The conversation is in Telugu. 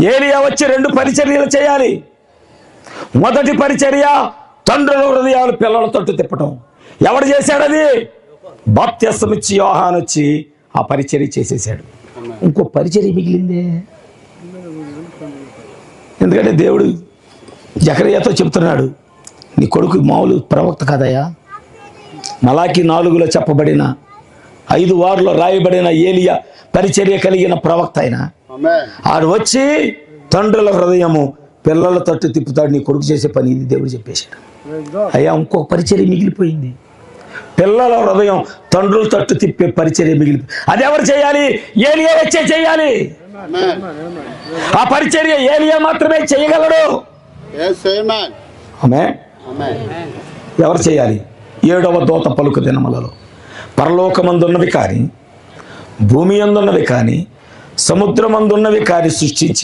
ఏలియా వచ్చి రెండు పరిచర్యలు చేయాలి. మొదటి పరిచర్య తండ్రుల హృదయాలు పిల్లల తట్టు తిప్పటం. ఎవడు చేశాడది బాప్త్యస్తం ఇచ్చి యోహాన్ వచ్చి ఆ పరిచర్య చేసేసాడు ఇంకో పరిచర్య మిగిలిందే. ఎందుకంటే దేవుడు జకరయ్యతో చెప్తున్నాడు నీ కొడుకు మామూలు ప్రవక్త కదయా మలాకి నాలుగులో చెప్పబడిన ఐదు వారులో రాయబడిన ఏలియా పరిచర్య కలిగిన ప్రవక్త అయినా. ఆడు వచ్చి తండ్రుల హృదయము పిల్లల తట్టు తిప్పుతాడు నీ కొడుకు చేసే పని ఇది దేవుడు చెప్పేశాడు. అయ్యా ఇంకొక పరిచర్య మిగిలిపోయింది. పిల్లల హృదయం తండ్రుల తట్టు తిప్పే పరిచర్య మిగిలిపోయి అది ఎవరు చేయాలి? ఏలియా వచ్చే చేయాలి. ఆ పరిచర్య ఏలియా మాత్రమే చేయగలడు. ఆమె ఎవరు చేయాలి? ఏడవ దోత పలుకు దినములలో పరలోకమందున్నవి కానీ భూమి అందున్నవి కానీ సముద్రమందున్నవి కానీ సృష్టించి